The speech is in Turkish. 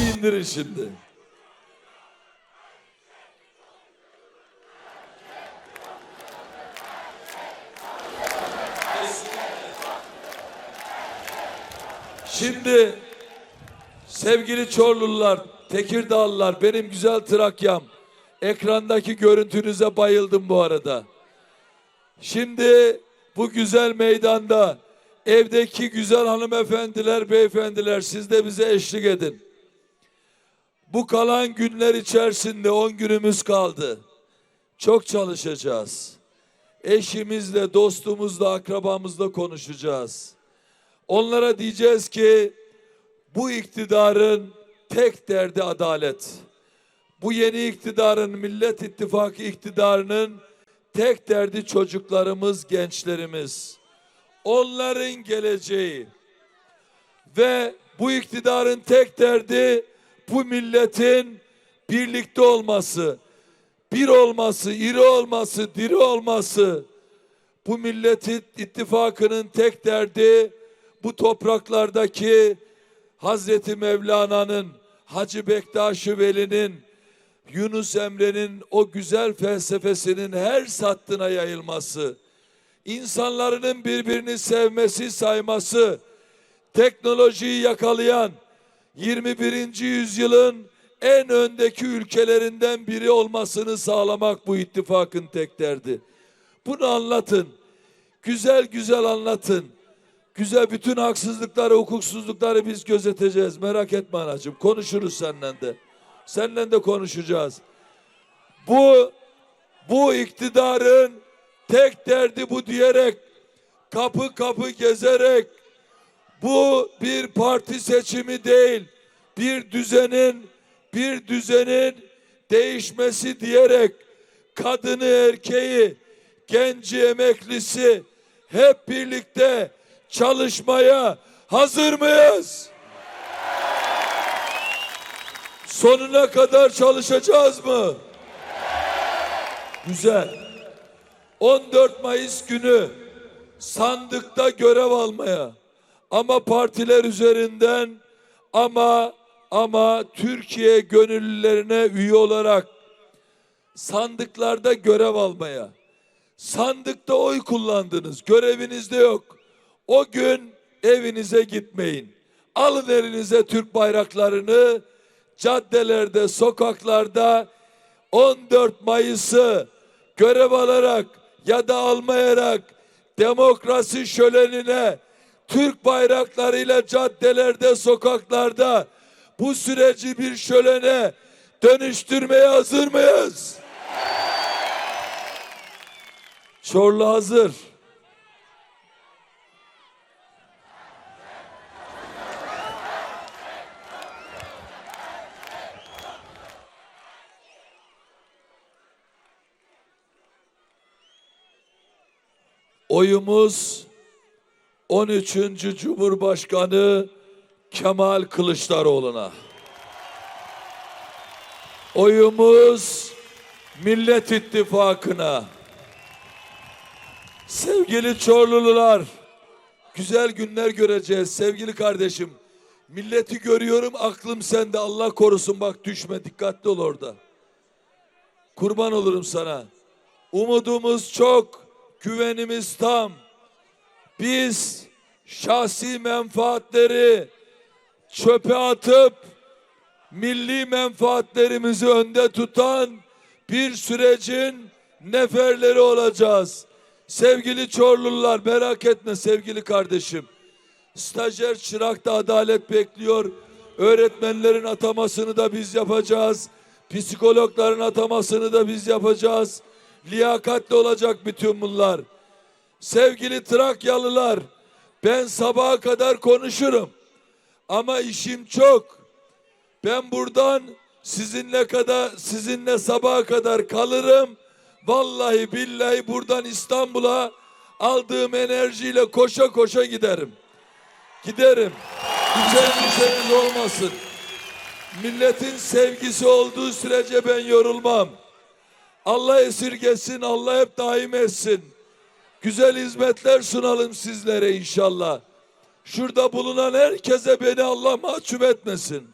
Sesi indirin şimdi. Şimdi sevgili Çorlular, Tekirdağlılar, benim güzel Trakyam. Ekrandaki görüntünüze bayıldım bu arada. Şimdi bu güzel meydanda evdeki güzel hanımefendiler, beyefendiler siz de bize eşlik edin. Bu kalan günler içerisinde 10 günümüz kaldı. Çok çalışacağız. Eşimizle, dostumuzla, akrabamızla konuşacağız. Onlara diyeceğiz ki bu iktidarın tek derdi adalet. Bu yeni iktidarın Millet İttifakı iktidarının tek derdi çocuklarımız, gençlerimiz. Onların geleceği. Ve bu iktidarın tek derdi bu milletin birlikte olması, bir olması, iri olması, diri olması. Bu milletin ittifakının tek derdi bu topraklardaki Hazreti Mevlana'nın, Hacı Bektaş-ı Veli'nin, Yunus Emre'nin o güzel felsefesinin her sattına yayılması, insanların birbirini sevmesi, sayması, teknolojiyi yakalayan 21. yüzyılın en öndeki ülkelerinden biri olmasını sağlamak bu ittifakın tek derdi. Bunu anlatın. Güzel güzel anlatın. Güzel bütün haksızlıkları, hukuksuzlukları biz gözeteceğiz. Merak etme anacığım. Konuşuruz senden de. Seninle de konuşacağız. Bu bu iktidarın tek derdi bu diyerek kapı kapı gezerek bu bir parti seçimi değil, bir düzenin bir düzenin değişmesi diyerek kadını erkeği, genci emeklisi hep birlikte çalışmaya hazır mıyız? Sonuna kadar çalışacağız mı? Güzel. 14 Mayıs günü sandıkta görev almaya ama partiler üzerinden ama ama Türkiye gönüllülerine üye olarak sandıklarda görev almaya sandıkta oy kullandınız görevinizde yok. O gün evinize gitmeyin. Alın elinize Türk bayraklarını caddelerde sokaklarda 14 Mayıs'ı görev alarak ya da almayarak demokrasi şölenine Türk bayraklarıyla caddelerde, sokaklarda bu süreci bir şölene dönüştürmeye hazır mıyız? Çorlu hazır. Oyumuz 13. Cumhurbaşkanı Kemal Kılıçdaroğlu'na. Oyumuz Millet İttifakı'na. Sevgili Çorlulular, güzel günler göreceğiz sevgili kardeşim. Milleti görüyorum aklım sende Allah korusun bak düşme dikkatli ol orada. Kurban olurum sana. Umudumuz çok, güvenimiz tam. Biz şahsi menfaatleri çöpe atıp milli menfaatlerimizi önde tutan bir sürecin neferleri olacağız. Sevgili Çorlular merak etme sevgili kardeşim. Stajyer çırakta adalet bekliyor. Öğretmenlerin atamasını da biz yapacağız. Psikologların atamasını da biz yapacağız. Liyakatli olacak bütün bunlar. Sevgili Trakyalılar, ben sabaha kadar konuşurum. Ama işim çok. Ben buradan sizinle kadar sizinle sabaha kadar kalırım. Vallahi billahi buradan İstanbul'a aldığım enerjiyle koşa koşa giderim. Giderim. Düşen düşeniz olmasın. Milletin sevgisi olduğu sürece ben yorulmam. Allah esirgesin, Allah hep daim etsin. Güzel hizmetler sunalım sizlere inşallah. Şurada bulunan herkese beni Allah mahcup etmesin.